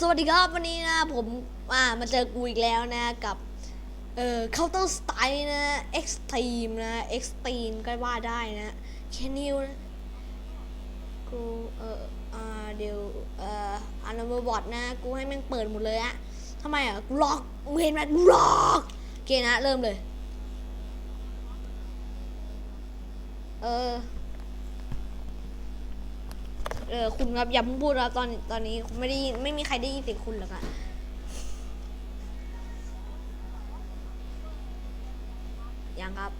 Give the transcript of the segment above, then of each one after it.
สวัสดีครับวันนี้นะผมอ่ามาเจอกูอีกแล้วนะกับเอ่อ Counter Strike นะ Extreme นะ Extreme ก็ว่าได้นะแค่นิวนะกูเอ่ออ่าเดี๋ยวเอ่ออันนบอทนะ กูให้แม่งเปิดหมดเลยอะทำไมอะกูล็อกมึงเห็นไหมกูล็อกโอเคนะ เริ่มเลย เออ เออคุณครับอย่าเพิ่งพูดครับตอนตอนนี้ไม่ได้ไม่มีใครได้ยินเสียงคุณหรอกอะยังครับ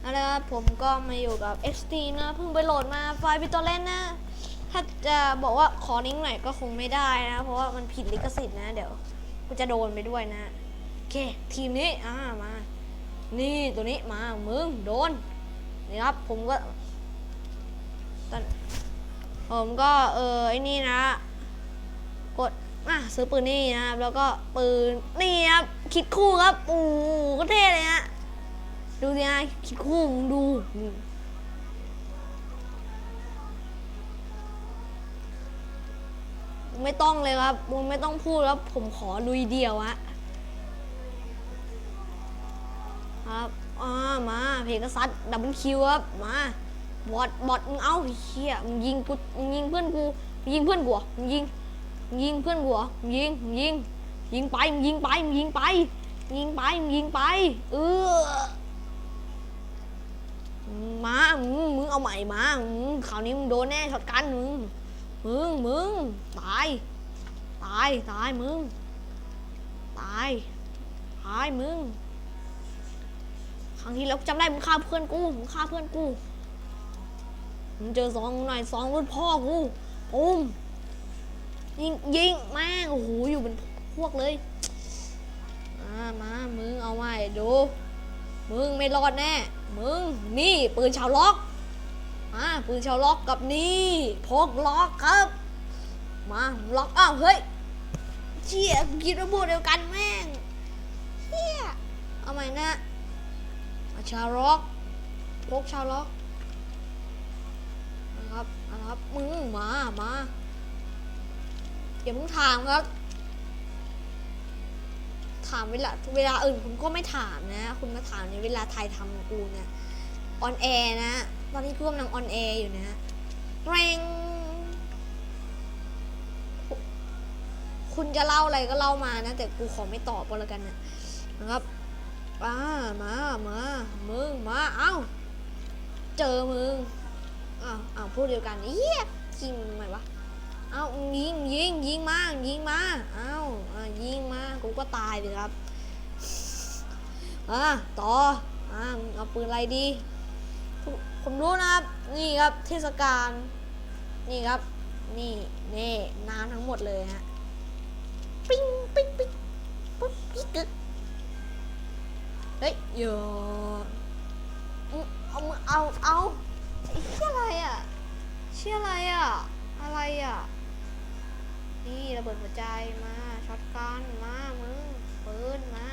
เอาละครับผมก็มาอยู่กับ XT นะเพิ่งไปโหลดมาไฟล์บิตอเลนนะ ถ้าจะบอกว่าขอนิ้งหน่อยก็คงไม่ได้นะ เพราะว่ามันผิดลิขสิทธิ์นะเดี๋ยวกูจะโดนไปด้วยนะโอเค ทีมนี้อ่ามา นี่ตัวนี้มามึงโดนนี่ครับผมก็ตอน ผมก็เออไอ้นี่นะ กดอะซื้อปืนนี่นะครับ แล้วก็ปืนนี่ครับคิดคู่ครับโอ้ก็เท่เลยฮะดูสิฮะคิดคู่มึงดูไม่ต้องเลยครับมึงไม่ต้องพูดครับผมขอลุยเดียวอะครับ อ่า มา เพกซัสดับเบิลคิวครับ มา บอดบอดมึงเอาเฮียมึงยิงกูมึงยิงเพื่อนกูมึงยิงเพื่อนกูมึงยิงมึงยิงเพื่อนกูมึงยิงมึงยิงยิงไปมึงยิงไปมึงยิงไปมึงยิงไปมึงยิงไปเออมามึงมึงเอาใหม่มามึงคราวนี้มึงโดนแน่ช็อตกันมึงมึงมึงตายตายตายมึงตายตายมึงครั้งที่แล้วจำได้มึงฆ่าเพื่อนกูมึงฆ่าเพื่อนกู มึงเจอสองหน่อยสองรุ่นพ่อกูปุ้มยิงยิงแม่งโอ้โหอยู่เป็นพวกเลยมามามึงเอาไว้ดูมึงไม่รอดแน่ มึงนี่ปืนชาวล็อกมาปืนชาวล็อกกับนี่พกล็อกครับ มาล็อกอ้าวเฮ้ยเชี่ยกูคิดว่าพวกเดียวกันแม่งเชี่ยเอาใหม่นะชาวล็อกพกชาวล็อก ครับนะครับมึงมามาอย่าเพิ่งถามครับ ถามเวลาเวลาอื่นคุณก็ไม่ถามนะ คุณมาถามในเวลาถ่ายทำของกูเนี่ยออนแอร์นะตอนนี้กูกำลังออนแอร์อยู่นะแรงคุคุณจะเล่าอะไรก็เล่ามานะ แต่กูขอไม่ตอบก็แล้วกันนะนะครับมามามามึงมาเอ้า เจอมึง อ้าวอ้าวพูดเดียวกันเฮียยิงทำไมวะเอายิงยิงยิงมายิงมาเอาอ่ายิงมากูก็ตายเลยครับอ่าต่ออ่าเอาปืนอะไรดี ผมรู้นะครับ นี่ครับเทศกาลนี่ครับ นี่นี่น้ำทั้งหมดเลยฮะปิ้งปิ้งปิ้งปุ๊บปิ๊กเฮ้ยโยอืมเอามือเอาเอาไอ้ เชี่ยอะไรอะเชี่ยอะไรอะ อะไรอะ นี่ระเบิดหัวใจมาช็อตกันมามึงปืนมา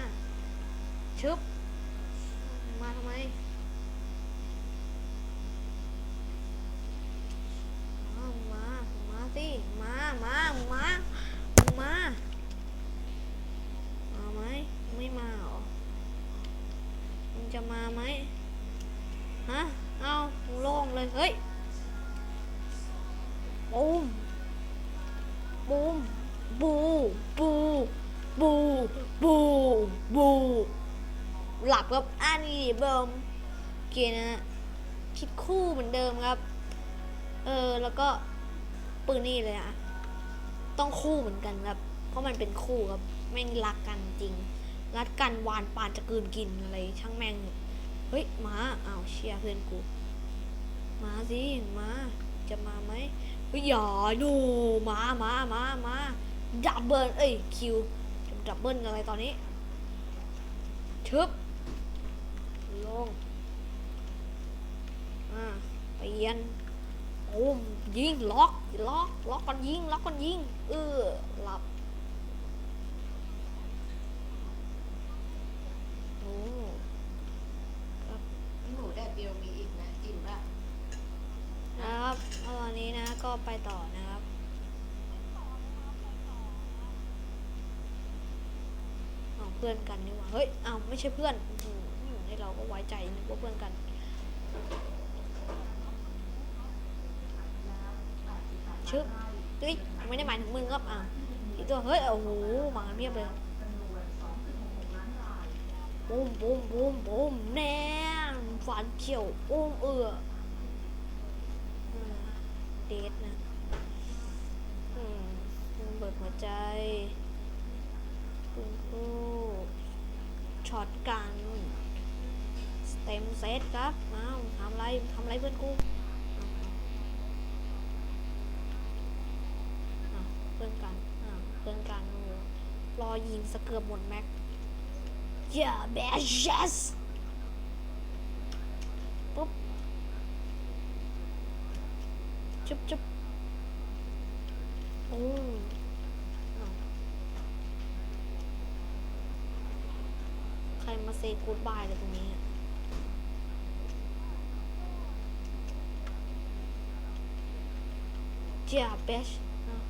ชึบมาทำไม หลับครับอันนี้เบิมโอเคนะคิดคู่เหมือนเดิมครับ เออแล้วก็ปืนนี่เลยอะต้องคู่เหมือนกันครับ เพราะมันเป็นคู่ครับแม่งรักกันจริง รักกันวานปานจะกืนกินอะไรช่างแม่ง เฮ้ยมาอ้าวเชียร์เพื่อนกู มาสิมาจะมาไหมเฮ้ยอย่าหนูมามามามาดับเบิลเอ้ยคิวดับเบิลอะไรตอนนี้ชึบ ลงอ่าเปลี่ยนโอ้มยิงล็อกล็อกล็อกก่อนยิงล็อกก่อนยิงเออหลับโอ้หมูแดดเดียวมีอีกนะอิ่มละนะครับตอนนี้นะก็ไปต่อนะครับเพื่อนกันนี่หว่าเฮ้ยอ้าวไม่ใช่เพื่อนอื้อหือให้ เราก็ไว้ใจนึกว่าเพื่อนกันชึบเฮ้ยไม่ได้หมายถึงมึงครับอะอีตัวเฮ้ยโอ้โหมากันเพียบเลยบูมบูมบูมบูมแน่ฝันเขียวอุ้มเอือเดทนะอืมเบิดหัวใจคุณครูช็อตกัน เต็มเซตครับอ้าวทำไรทำไรเพื่อนกูเพื่อนกันอ้าวเพื่อนกันรอยิงสเกือบหมดแม็ก Yeah bad yes ปุ๊บจุ๊บจุ๊บโอ้ใครมาเซกูดบายเลยตรงนี้ อะ Yeah bitch อ้าว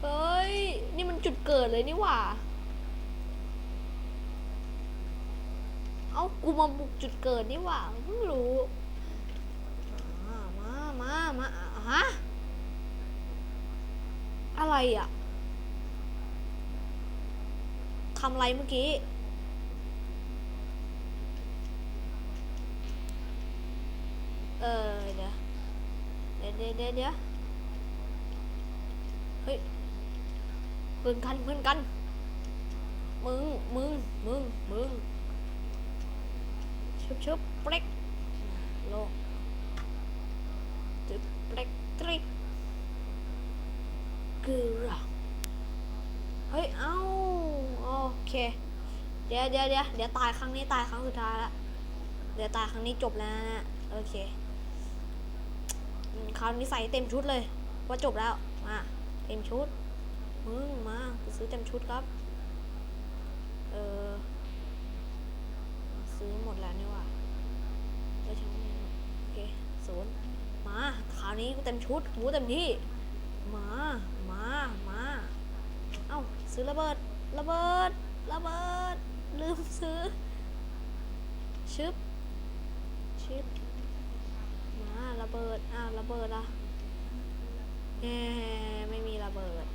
เฮ้ย นี่มันจุดเกิดเลยนี่หว่า เอากูมาบุกจุดเกิดนี่หว่าเพิ่งรู้อ่ามา มา มา ฮะ อะไรอะคำอะไรเมื่อกี้ เออเดี๋ยวเดี๋ยวเดี๋ยวเดี๋ยวเดี๋ยวเฮ้ยเพื่อนกันเพื่อนกัน มึง มึง มึง มึง ชุบชุบเปล็กโลจึบเปล็กตริกกือเฮ้ย เอ้า โอเค เดี๋ยวเดี๋ยวเดี๋ยวเดี๋ยวตายครั้งนี้ตายครั้งสุดท้ายละ เดี๋ยวตายครั้งนี้จบแล้วนะ โอเค คราวนี้ใส่เต็มชุดเลย ว่าจบแล้ว มาเต็มชุด มึงมาซื้อเต็มชุดครับ เออ ซื้อหมดแล้วนี่ว่าไปทั้งโอเคศูนย์มาคราวนี้กูเต็มชุดกูเต็มที่ มา มา มา เอ้า ซื้อระเบิด ระเบิด ระเบิด ลืมซื้อ ชึบ ชึบาระเบิด อ้าวระเบิดอะเอไม่มีระเบิด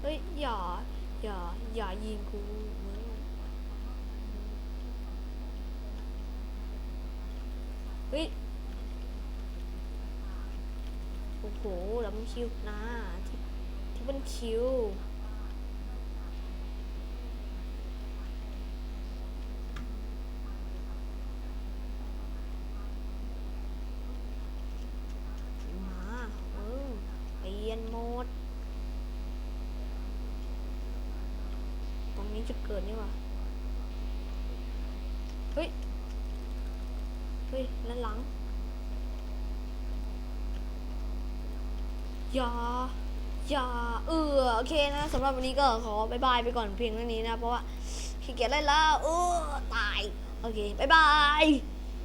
เฮ้ยอย่าอย่าอย่ายิงกูเฮ้ย โอ้โหแล้วมันคิวนะที่ที่มันคิว มาเออเปลี่ยนโหมด ตรงนี้จุดเกิดนี่หว่า เฮ้ย เฮ้ยนั่นหลังอย่าอย่าเออโอเคนะสำหรับวันนี้ก็ขอบายบายไปก่อนเพียงเท่านี้นะ เพราะว่าขี้เกียจเล่นแล้วเออตาย โอเคบายบาย